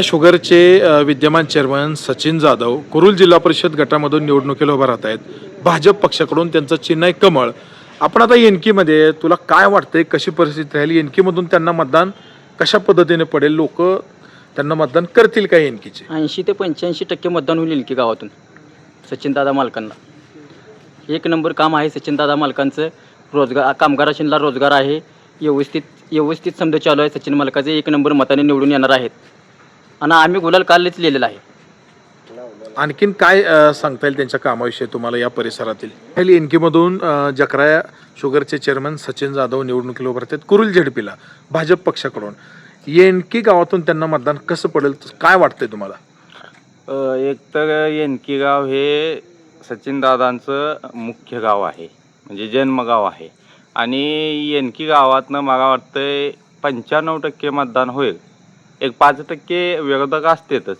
शुगरचे विद्यमान चेअरमन सचिन जाधव कुरुल जिल्हा परिषद गटामधून निवडणुकीला उभा राहत आहेत. भाजप पक्षाकडून त्यांचं चिन्ह आहे कमळ. आपण आता येनकीमध्ये तुला काय वाटतंय? कशी परिस्थिती राहील? येनकीमधून त्यांना मतदान कशा पद्धतीने पडेल? लोक त्यांना मतदान करतील का येनकीचे ऐंशी ते पंच्याऐंशी टक्के मतदान होईल की गावातून सचिनदादा मालकांना. एक नंबर काम आहे सचिनदादा मालकांचं. रोजगार कामगाराशींना रोजगार आहे. व्यवस्थित व्यवस्थित समजा चालू आहे सचिन मालकाचे. एक नंबर मताने निवडून येणार आहेत. आणि आम्ही गुलाल कालच लिहिलेला आहे. आणखीन काय अ, सांगता येईल त्यांच्या कामाविषयी तुम्हाला या परिसरातील? पहिली एनकीमधून अ, जकरा शुगरचे चेअरमन सचिन जाधव निवडणुकीला उभं राहतात कुरुल झेडपीला भाजप पक्षाकडून. येनकी गावातून त्यांना मतदान कसं पडेल काय वाटतंय तुम्हाला? अ, एक तर येनकी गाव हे सचिनदादांचं मुख्य गाव आहे म्हणजे जन्मगाव आहे. आणि येनकी गावातनं मला वाटतंय पंच्याण्णव टक्के मतदान होईल. एक पाच टक्के विरोधक असतातच.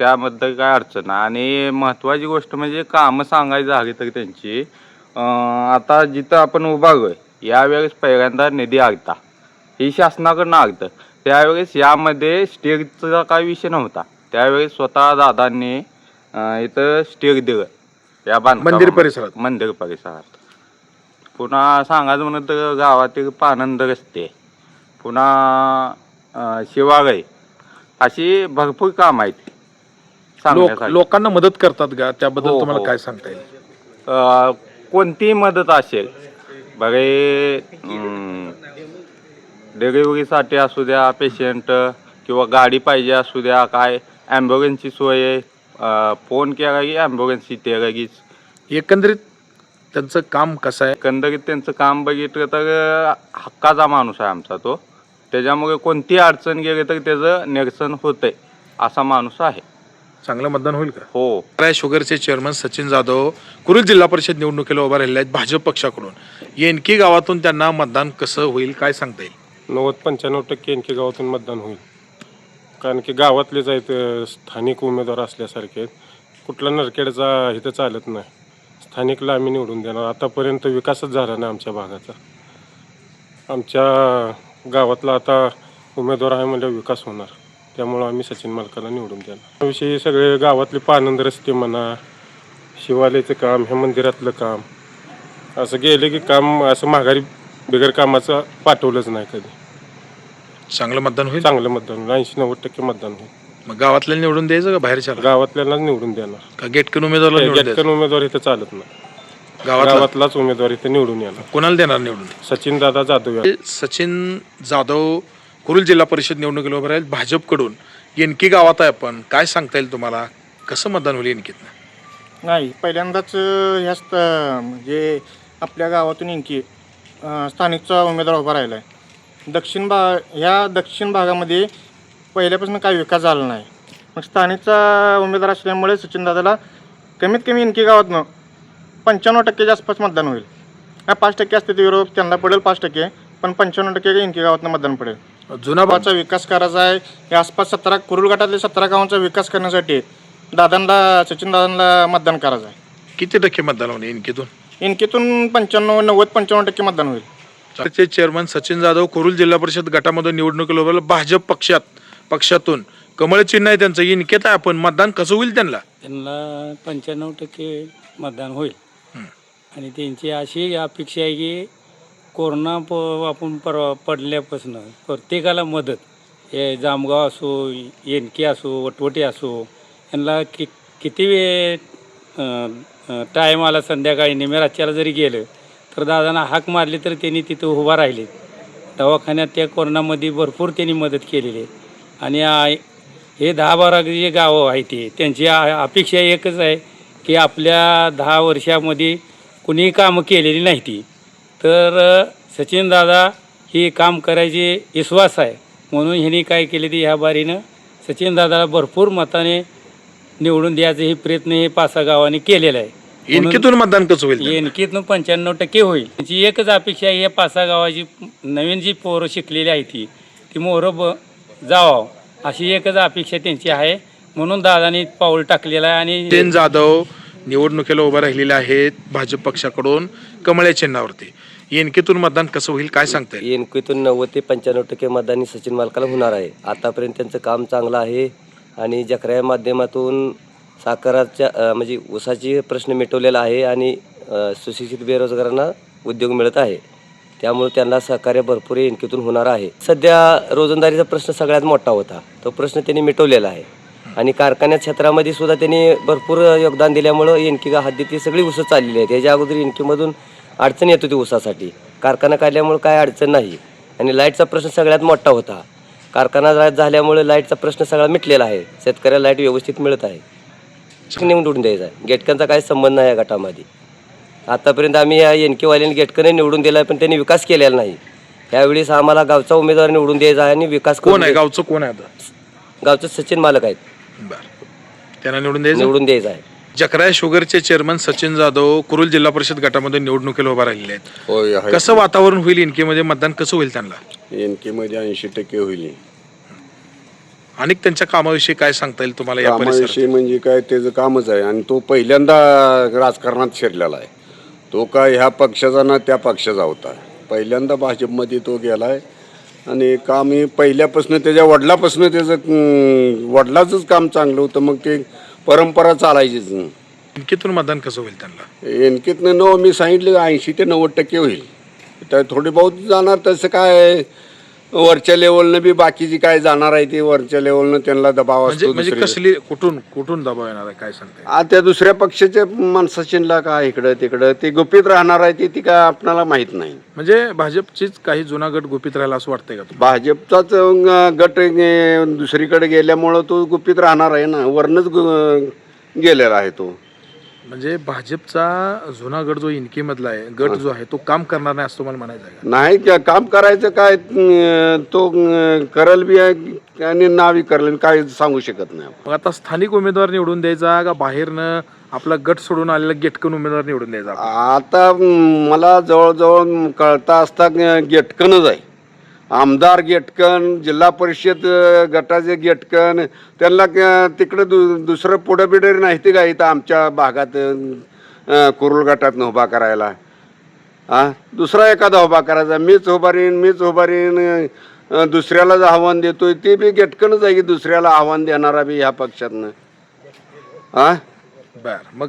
त्याबद्दल काय अडचण नाही. आणि महत्त्वाची गोष्ट म्हणजे कामं सांगायची झाली तर त्यांची आता जिथं आपण उभारलोय यावेळेस पहिल्यांदा निधी आगता ही शासनाकडनं आगतं त्यावेळेस यामध्ये स्टेजचा काय विषय नव्हता. त्यावेळेस स्वतः दादांनी इथं स्टेज दिलं. या बांधकामामध्ये. मंदिर परिसरात. मंदिर परिसरात. पुन्हा सांगायचं म्हणत गावातील पानंद रस्ते. पुन्हा शिवालय अशी भरपूर काम आहेत. लोक सांगण्यासाठी. लोकांना मदत करतात का? त्याबद्दल हो, तुम्हाला हो. काय सांगता येईल? अ, कोणतीही मदत असेल बरे डिलिव्हरीसाठी असू द्या पेशंट किंवा गाडी पाहिजे असू द्या काय ॲम्ब्युलन्सची सोय आहे. अ, फोन केला की ॲम्ब्युलन्स इथे लगेच. एकंदरीत त्यांचं काम कसं आहे? एकंदरीत त्यांचं काम बघितलं तर अ, हक्काचा माणूस आहे आमचा तो. त्याच्यामुळे कोणतीही अडचण गेली तर त्याचं निरसन होतंय असा माणूस आहे. चांगलं मतदान होईल का? हो. राय शुगरचे चेअरमन सचिन जाधव कुरुल जिल्हा परिषद निवडणुकीला उभा राहिले आहेत भाजप पक्षाकडून. येनकी गावातून त्यांना मतदान कसं होईल काय सांगता येईल? नव्वद पंच्याण्णव टक्के आणखी गावातून मतदान होईल. कारण की गावातलेच आहेत अ, स्थानिक उमेदवार असल्यासारखे आहेत. कुठला नरखेडचा इथं चालत नाही. स्थानिकला आम्ही निवडून देणार. आतापर्यंत विकासच झाला नाही आमच्या भागाचा. आमच्या गावातला आता उमेदवार आहे म्हणजे विकास होणार. त्यामुळं आम्ही सचिन मालकाला निवडून देणार. त्याविषयी सगळे गावातले पानंद रस्ते म्हणा शिवालयाचं काम हे मंदिरातलं काम असं गेलं की काम असं माघारी बिगर कामाचं पाठवलंच नाही कधी. चांगलं मतदान होईल? चांगलं मतदान ऐंशी नव्वद टक्के मतदान होईल. मग गावातल्या निवडून द्यायचं का बाहेरच्या गावातल्यालाच निवडून देणार. का गेटकन उमेदवारला निवडून गेटकन उमेदवार इथं चालत नाही. गावातला गावातलाच उमेदवार इथं निवडून येणार. कोणाला देणार निवडून? सचिन दादा जाधव या- सचिन जाधव कुरुल जिल्हा परिषद निवडणुकीला उभे राहील. भाजपकडून येनकी गावात आहे आपण काय सांगता येईल तुम्हाला? कसं मतदान होईल येनकीतनं नाही पहिल्यांदाच अ, ह्या स्त म्हणजे आपल्या गावातून अ, स्थानिकचा उमेदवार उभा राहिला आहे दक्षिण भा ह्या दक्षिण भागामध्ये पहिल्यापासून काही विकास झाला नाही. मग स्थानिकचा उमेदवार असल्यामुळे सचिनदादाला कमीत कमी इनकी गावातनं पंच्याण्णव टक्केच्या आसपास मतदान होईल. काय पाच टक्के असते ते विरोध त्यांना पडेल पाच टक्के पण पंच्याण्णव टक्के इनकी गावातनं मतदान पडेल. जुना भाग गावाचा विकास करायचा आहे. या आसपास सतरा कुरुल गटातले सतरा गावांचा विकास करण्यासाठी दादांना सचिन दादांना मतदान करायचं आहे. किती टक्के मतदान होईल येनकीतून इनकेतून पंच्याण्णव नव्वद पंच्याण्णव टक्के मतदान होईल. चे चेअरमन सचिन जाधव कुरुल जिल्हा परिषद गटामधून निवडणुकीला उभे राहिले. भाजप पक्षात पक्षातून कमळ चिन्ह आहे त्यांचं. इनकेत आहे आपण. मतदान कसं होईल त्यांना? त्यांना पंच्याण्णव टक्के मतदान होईल. आणि त्यांची अशी अपेक्षा आहे की कोरोना प आपण पर पडल्यापासून प्रत्येकाला मदत. हे जामगाव असो येनके असो वटवटे असो यांना कि किती वेळ टाईम आला संध्याकाळी निमेराच्याला जरी गेलं तर दादांना हाक मारली तर त्यांनी तिथं उभा राहिले दवाखान्यात त्या कोरोनामध्ये भरपूर त्यांनी मदत केलेली आहे. आणि हे दहा बारा जे गावं आहे ते त्यांची अपेक्षा एकच आहे की आपल्या दहा वर्षामध्ये कुणी कामं केलेली नाही ती. तर सचिनदादा ही काम करायची विश्वास आहे. म्हणून ह्यांनी काय केले ते ह्या बारीनं सचिनदादाला भरपूर मताने निवडून द्यायचं हे प्रयत्न हे पासा गावाने केलेला आहे. इनकेतून मतदान कसं होईल त्यांना? एनकीतनं पंच्याण्णव टक्के होईल. त्यांची एकच अपेक्षा आहे या पासा गावाची नवीन जी पोरं शिकलेली आहे ती ती मोरं ब जावं अशी एकच अपेक्षा त्यांची आहे. म्हणून दादानी पाऊल टाकलेलं आहे आणि सचिन जाधव निवडणुकीला उभं राहिलेले आहेत भाजप पक्षाकडून कमळ्या चिन्हावरती. एनकेतून मतदान कसं होईल काय सांगता येईल एनकेतून नव्वद ते पंच्याण्णव टक्के मतदानी सचिन मालकाला होणार आहे. आतापर्यंत त्यांचं काम चांगलं आहे आणि जखऱ्या माध्यमातून साखराच्या म्हणजे ऊसाची प्रश्न मिटवलेला आहे आणि सुशिक्षित बेरोजगारांना उद्योग मिळत आहे. त्यामुळे त्यांना सहकार्य भरपूर एनकेतून होणार आहे. सध्या रोजंदारीचा प्रश्न सगळ्यात मोठा होता. तो प्रश्न त्यांनी मिटवलेला आहे. आणि कारखान्या क्षेत्रामध्ये सुद्धा त्यांनी भरपूर योगदान दिल्यामुळं एनकी हद्दीतली सगळी ऊसं चाललेली आहेत. याच्या अगोदर एनकीमधून अडचण येत होती ऊसासाठी. कारखाना काढल्यामुळे काय अडचण नाही. आणि लाईटचा प्रश्न सगळ्यात मोठा होता. कारखाना झाल्यामुळे लाईटचा प्रश्न सगळा मिटलेला आहे. शेतकऱ्याला लाइट व्यवस्थित मिळत आहे. निवडून द्यायचा आहे. गेटकांचा काही संबंध नाही या गटामध्ये. आतापर्यंत आम्ही या एनकेवाल्यांनी गेटकने निवडून दिला आहे पण त्यांनी विकास केलेला नाही. यावेळेस आम्हाला गावचा उमेदवार निवडून द्यायचा आहे आणि विकास कोण आहे. गावचं कोण आहे गावचे सचिन मालक आहेत. बरं. त्यांना निवडून द्यायचं? निवडून द्यायचा आहे. जकराय शुगरचे चेअरमन सचिन जाधव कुरुल जिल्हा परिषद गटामध्ये निवडणुकीला उभा राहिलेले आहेत. होय आहे. कसं वातावरण होईल इनकेमध्ये? मतदान कसं होईल त्यांना? एनमध्ये ऐंशी टक्के होईल. आणि त्यांच्या कामाविषयी काय सांगता येईल तुम्हाला या परिसरात? कामाविषयी म्हणजे काय त्याचं कामच आहे. आणि तो पहिल्यांदा राजकारणात शिरलेला आहे. तो काय ह्या पक्षाचा ना त्या पक्षाचा होता. पहिल्यांदा भाजपमध्ये तो गेला आहे आणि काम हे पहिल्यापासून त्याच्या वडिलापासून त्याचं वडिलाचंच काम चांगलं होतं. मग ते परंपरा चालायचीच. इनकेतून मतदान कसं होईल त्यांना? एनकेतनं नऊ मी सांगितलं ऐंशी ते नव्वद टक्के होईल. तर थोडे बहुत जाणार तसं काय आहे, वरच्या लेवलनं बी बाकीची काय जाणार आहे ते वरच्या लेवलनं त्यांना दबाव म्हणजे असतो म्हणजे दुसरीकडे. कसली कुठून कुठून दबाव येणार आहे? काय सांगता? आ, त्या दुसऱ्या पक्षाच्या माणसाचीला काय इकडं तिकडं? ते गुपित राहणार आहे ते ती काय आपणाला माहीत नाही? म्हणजे भाजपचीच काही जुना गट गुपित राहिला असं वाटतंय का तुम्हाला? भाजपचाच अं, गट अं, दुसरीकडे गेल्यामुळं तो गुपित राहणार आहे ना? वरनच गु- गेलेला आहे तो. म्हणजे भाजपचा जुना गट जो इनकेमधला आहे गट जो आहे तो काम करणार नाही असं तुम्हाला म्हणायचं आहे का नाही का- काम करायचं काय अं, तो अं, करल बी आहे आणि नावी करल काय सांगू शकत नाही आपण. मग आता स्थानिक उमेदवार निवडून द्यायचा का बाहेरनं आपला गट सोडून आलेला गेटकन उमेदवार निवडून द्यायचा? आता मला जवळजवळ कळता असता गेटकनच आहे आमदार गेटकन जिल्हा परिषद गटाचे गेटकन त्यांना तिकडं दु दुसरं पुढं बिडर नाही ते का इथं आमच्या भागात कुरुल गटात उभा करायला. हा दुसरा एखादा उभा करायचा. मीच उभारीन मीच उभारीन दुसऱ्यालाच आव्हान देतोय ते बी गेटकनच आहे की दुसऱ्याला आव्हान देणारा बी ह्या पक्षातनं. हा बर. मग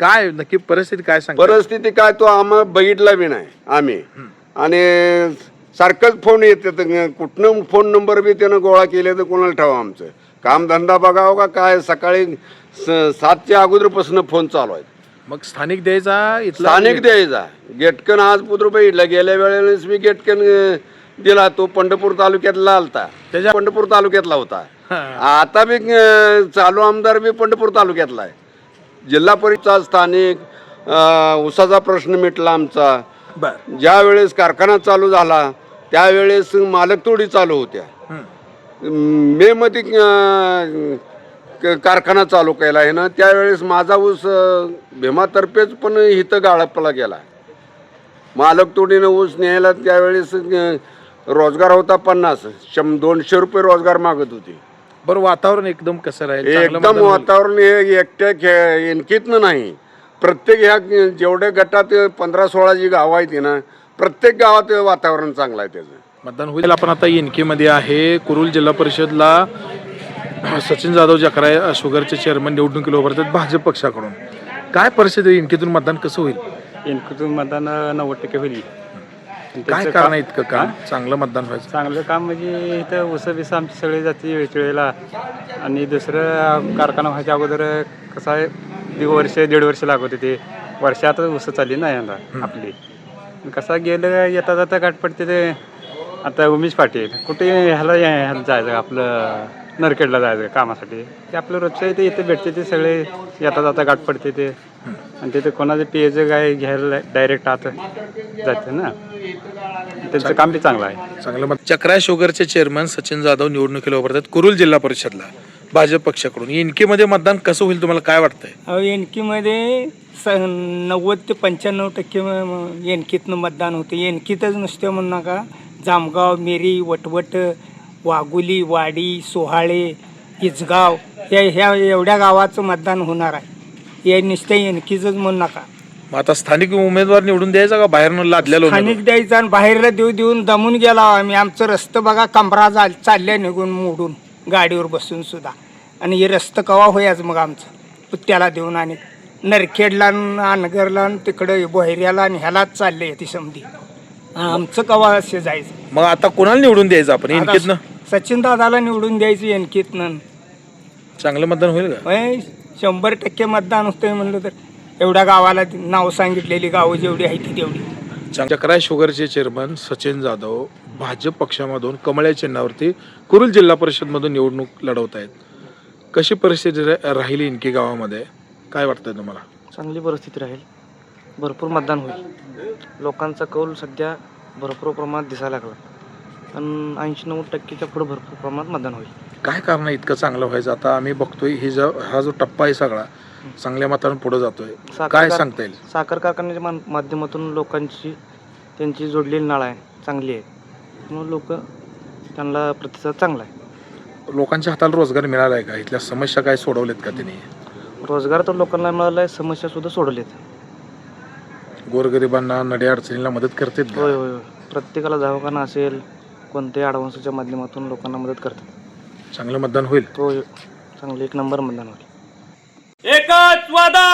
काय नक्की परिस्थिती काय सांगता परिस्थिती काय तो आम्हा बघितला बी नाही आम्ही. आणि सारखंच फोन येते कुठनं फोन नंबर बी त्यानं गोळा केले तर कोणाला ठेवा आमचं? कामधंदा बघावं का काय? सकाळी स- सातच्या अगोदरपासून फोन चालू आहे मग स्थानिक द्यायचा इथला? स्थानिक द्यायचा. गेटकन आज पुत्र बघितला गेल्या वेळेलाच मी गेटकन दिला. तो पंढरपूर तालुक्यातला आलता. त्याच्या पंढरपूर तालुक्यातला होता. आता बी चालू आमदार बी पंढरपूर तालुक्यातला आहे. जिल्हा परिषदचा स्थानिक अं, ऊसाचा प्रश्न मिटला आमचा. ज्या वेळेस कारखाना चालू झाला त्यावेळेस मालक तोडी चालू होत्या. मे मध्ये कारखाना चालू केला आहे ना त्यावेळेस माझा ऊस भीमातर्फेच पण इथं गाळपला गेला. मालक तोडीनं ऊस न्यायला त्यावेळेस रोजगार होता पन्नास शं दोनशे रुपये रोजगार मागत होते. बरं वातावरण एकदम कसं राहील? एकदम? वातावरण हे एकट्या खे- एनकीतनं नाही. प्रत्येक ह्या जेवढ्या गटात पंधरा सोळा जी गावं आहेत ना प्रत्येक गावात वातावरण चांगलं आहे त्याचं. मतदान होईल. आपण आता एनके मध्ये आहे. कुरुल जिल्हा परिषदला सचिन जाधव जकराय शुगरचे चेअरमन निवडणुकीला उभारतात आहेत भाजप पक्षाकडून. काय परिस्थिती आहे? इनकेतून मतदान कसं होईल? इनकुतून मतदान नव्वद टक्के होईल. काय कारण आहे इतकं काम? चांगलं मतदान व्हायचं. चांगलं काम म्हणजे इथं उसं बिसं आमची सगळी जाते वेळेला आणि दुसरं कारखाना व्हायच्या अगोदर कसं आहे दीड वर्ष दीड वर्ष लागत होते. वर्षात उसं चालली ना यंदा आपली. कसा गेलं येता जाता गाठ पडते ते आता उमेश पाटील. कुठे ह्याला ह्याला जायचं आपलं नरखेडला जायचं कामासाठी? ते आपलं रोजच्या इथे इथे भेटते ते सगळे येता जाता गाठ पडते ते. आणि तिथे कोणाचं पेयचं काय घ्यायला डायरेक्ट आत जाते ना. त्यांचं काम बी चांगलं आहे. चांगलं. मग चक्रा शुगरचे चेअरमन सचिन जाधव निवडणुकीला उभारतात कुरुल जिल्हा परिषदला. भाजप पक्षाकडून? इनके मध्ये मतदान कसं होईल तुम्हाला काय वाटतंय? अहो एनकीमध्ये स नव्वद ते पंच्याण्णव टक्के म- एनकीतनं मतदान होते. एनकीतच नुसतं म्हणू नका. जामगाव मेरी वटवट वाघुली वाडी सोहाळे इचगाव या ह्या एवढ्या गावाचं मतदान होणार आहे. हे नुसतं एनकीच म्हणू नका. मग आता स्थानिक उमेदवार निवडून द्यायचा का? बाहेरनं लादलेला उमेदवार? स्थानिक द्यायचं आणि बाहेरला देऊ देऊन दमून गेला. आम्ही आमचं रस्तं बघा कमरा चाल चालल्या निघून मोडून गाडीवर बसून सुद्धा. आणि हे रस्तं कवा होयाच मग आमचं? त्याला देऊन आणि नरखेडला अनगरला न तिकडं बोहेऱ्याला आणि ह्यालाच चालले ती समधी. आमचं कवा असे जायचं? मग आता कोणाला निवडून द्यायचं आपण? इनकेतनं सचिन दादाला निवडून द्यायचं एनकीतनं. चांगलं मतदान होईल का? होय, शंभर टक्के मतदान होतंय म्हणलं तर. एवढ्या गावाला नाव सांगितलेली गावं जेवढी आहे ती तेवढी. चक्राय शुगरचे चेअरमन सचिन जाधव भाजप पक्षामधून कमळ्या चिन्हावरती कुरुल जिल्हा परिषदमधून निवडणूक लढवत आहेत कशी परिस्थिती रा- राहिली इनकी गावामध्ये? काय वाटतंय तुम्हाला? चांगली परिस्थिती राहील. भरपूर मतदान होईल. लोकांचा कौल सध्या भरपूर प्रमाणात दिसायला लागला. आणि ऐंशी नव्वद टक्केच्या पुढे भरपूर प्रमाणात मतदान होईल. काय कारण इतकं चांगलं व्हायचं? आता आम्ही बघतोय ही जो हा जो टप्पा आहे सगळा चांगल्या मतानं पुढे जातोय. काय कार- सांगता येईल? साखर कारखान्याच्या मा- माध्यमातून लोकांची त्यांची जोडलेली नाळ आहे चांगली आहे. म्हणून लोक त्यांना प्रतिसाद चांगला आहे. लोकांच्या हाताला रोजगार मिळाला आहे का? इथल्या समस्या काय सोडवल्यात का त्यांनी? रोजगार तर लोकांना मिळाला आहे समस्यासुद्धा सोडवलेत गोरगरिबांना नड्या अडचणीला मदत करतात का? होय होय होय. प्रत्येकाला दवाखाना असेल कोणत्याही ॲडव्हान्सच्या माध्यमातून लोकांना मदत करतात. चांगलं मतदान होईल? होय चांगलं एक नंबर मतदान होईल. एकच वादा!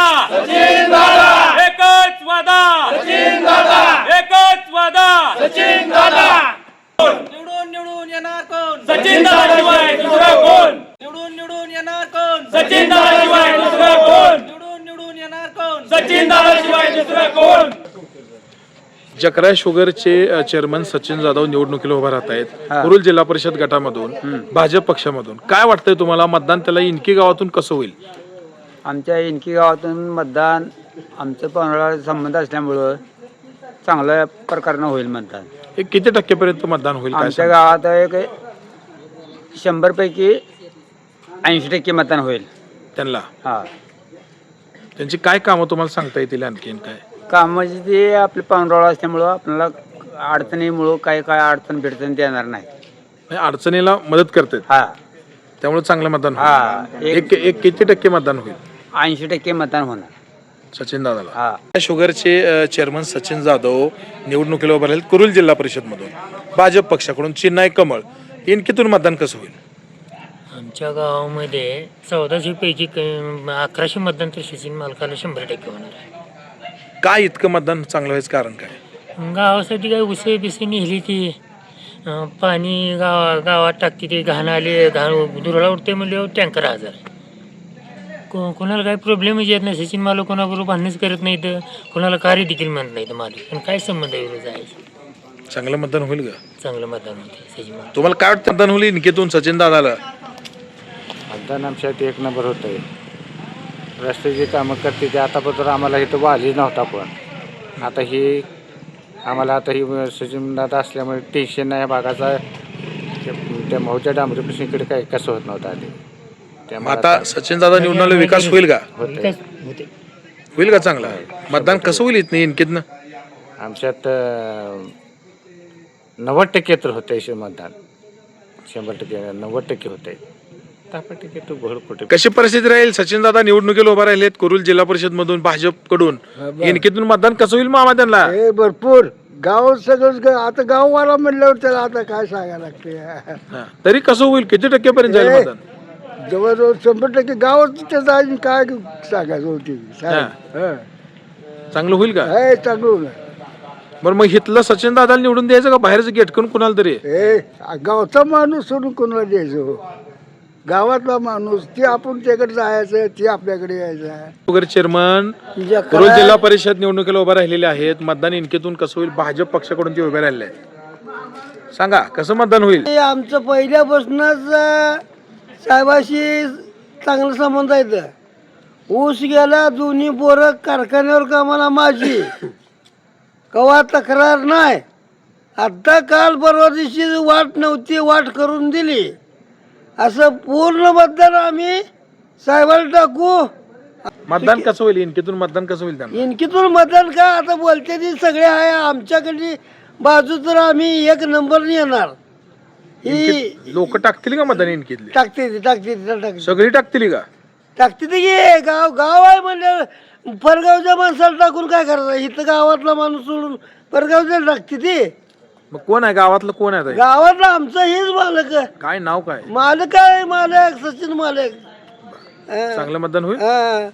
एकच वादा! एकच वादा! निवडून निवडून येणार कोण सचिन शिवाय दुसरा कोण? निवडून निवडून येणार कोण? सचिन शिवाय दुसरा कोण? निवडून निवडून येणार कोण? सचिन शिवाय दुसरा कोण? जकरा शुगरचे चेअरमन सचिन जाधव निवडणुकीला उभा राहत आहेत. कुरुल जिल्हा परिषद गटामधून भाजप पक्षामधून. काय वाटतंय तुम्हाला? मतदान त्याला इनकी गावातून कसं होईल? आमच्या इनकी गावातून मतदान आमचं पाहुणा संबंध असल्यामुळं चांगल्या प्रकारानं होईल मतदान. हे किती टक्केपर्यंत मतदान होईल? काय आमच्या? गावात एक शंभरपैकी ऐंशी टक्के मतदान होईल. त्यांना? हा. त्यांची काय कामं तुम्हाला सांगता येतील आणखीन काय? कामाची ते आपले पाहुणराळ असल्यामुळं आपल्याला अडचणीमुळं काय काय अडचण बिडचण देणार नाही. म्हणजे अडचणीला मदत करतात. हा. त्यामुळे चांगलं मतदान हा, एक एक किती टक्के मतदान होईल? ऐंशी टक्के मतदान होणार. सचिन दादाला. हा. शुगरचे चेअरमन सचिन जाधव निवडणुकीला उभे राहिले कुरुल जिल्हा परिषदमधून. भाजप पक्षाकडून आहे कमळ इनकीतून मतदान कसं होईल? आमच्या गावामध्ये चौदाशे पैकी क- अकराशे मतदान तर सचिन मालकाला शंभर टक्के होणार आहे. काय इतकं मतदान चांगलं व्हायचं कारण काय? गावासाठी काय उसे बिसे नेली ती. अं, पाणी गावा गावात टाकते ते घाण आले घाण दुरळा उठते म्हणजे टँकर हजार को कोणाला काही प्रॉब्लेमच येत नाही. सचिन मालक कोणाबरोबर भांडणच करत नाहीत. कोणाला कार्य देखील म्हणत नाहीत मालक. पण काय संबंध आहे जायचं? चांगलं मतदान होईल का? चांगलं मतदान होते सचिन मालक तुम्हाला काय वाटतं मतदान होईल इनकेतून सचिन दादाला? मतदान आमच्यात एक नंबर होत आहे रस्त्याची कामं करते ते आतापर्यंत आम्हाला इथं वाली नव्हता पण. आता ही आम्हाला आता ही सचिन दादा असल्यामुळे टेन्शन नाही या भागाचा त्या- त्या भाऊच्या डांबरीपासून इकडे काही कसं होत नव्हतं आधी. मग त्यामुळे आता सचिन दादा निवडून आले विकास होईल का? विकास होते होईल का चांगला? मतदान कसं होईल इथनं इनकेतनं? आमच्यात अं, नव्वद टक्के तर होते मतदान. शंभर टक्के नव्वद टक्के होते. दहा टक्के तो घोड कुठे कशी परिस्थिती राहील? सचिन दादा निवडणुकीला उभा राहिलेत कुरुल जिल्हा परिषद मधून भाजपकडून इनकेतून मतदान कसं होईल मामा त्यांना हे भरपूर. गाव सगळंच ग- आता गाववाला म्हणल्यावर त्याला आता काय सांगायला लागते? हा. तरी कसं होईल? किती टक्केपर्यंत जाईल मतदान? जवळजवळ शंभर टक्के गावच त्याचं आहे काय सांगायचं होती? चांगलं होईल का? हे चांगलं बरं मग इथलं सचिन दादाला निवडून द्यायचं का? बाहेरचं गेट करून कुणाला तरी? हे गावचा माणूस सोडून कोणाला द्यायचो गावातला माणूस ते आपण त्याकडे जायचं ते आपल्याकडे यायचं. वगैरे चेअरमन कुरुल जिल्हा परिषद निवडणुकीला उभे राहिलेले आहेत. मतदान इनकेतून कसं होईल? भाजप पक्षाकडून ते उभे राहिले आहेत. सांगा कसं मतदान होईल? ते आमचं पहिल्यापासूनच अं, साहेबाशी चांगलं संबंध आहेत ऊस गेला दोन्ही पोरं कारखान्यावर कामाला माझी कवा तक्रार नाही. आत्ता काल परवा दिवशी वाट नव्हती वाट करून दिली. असं पूर्ण मतदान आम्ही साहेबाला टाकू. मतदान कसं होईल? इनकेतून मतदान कसं होईल त्यांना? इनकीतून मतदान का? आता बोलते ती सगळे आहे आमच्याकडली बाजू तर आम्ही एक नंबर येणार. ही लोक टाकतील का मतदान इनकेतली? टाकते ती टाकते ती टाकते सगळी टाकतील का? टाकते ते गाव गाव आहे म्हणजे परगावच्या माणसाला टाकून काय करायचं इथं गावातला माणूस सोडून परगावच्या टाकते ते मग कोण आहे गावातलं कोण आहे? गावातला आमचा हेच मालक आहे. काय नाव काय मालक आहे मालक सचिन मालक हा. चांगलं मतदान होईल हा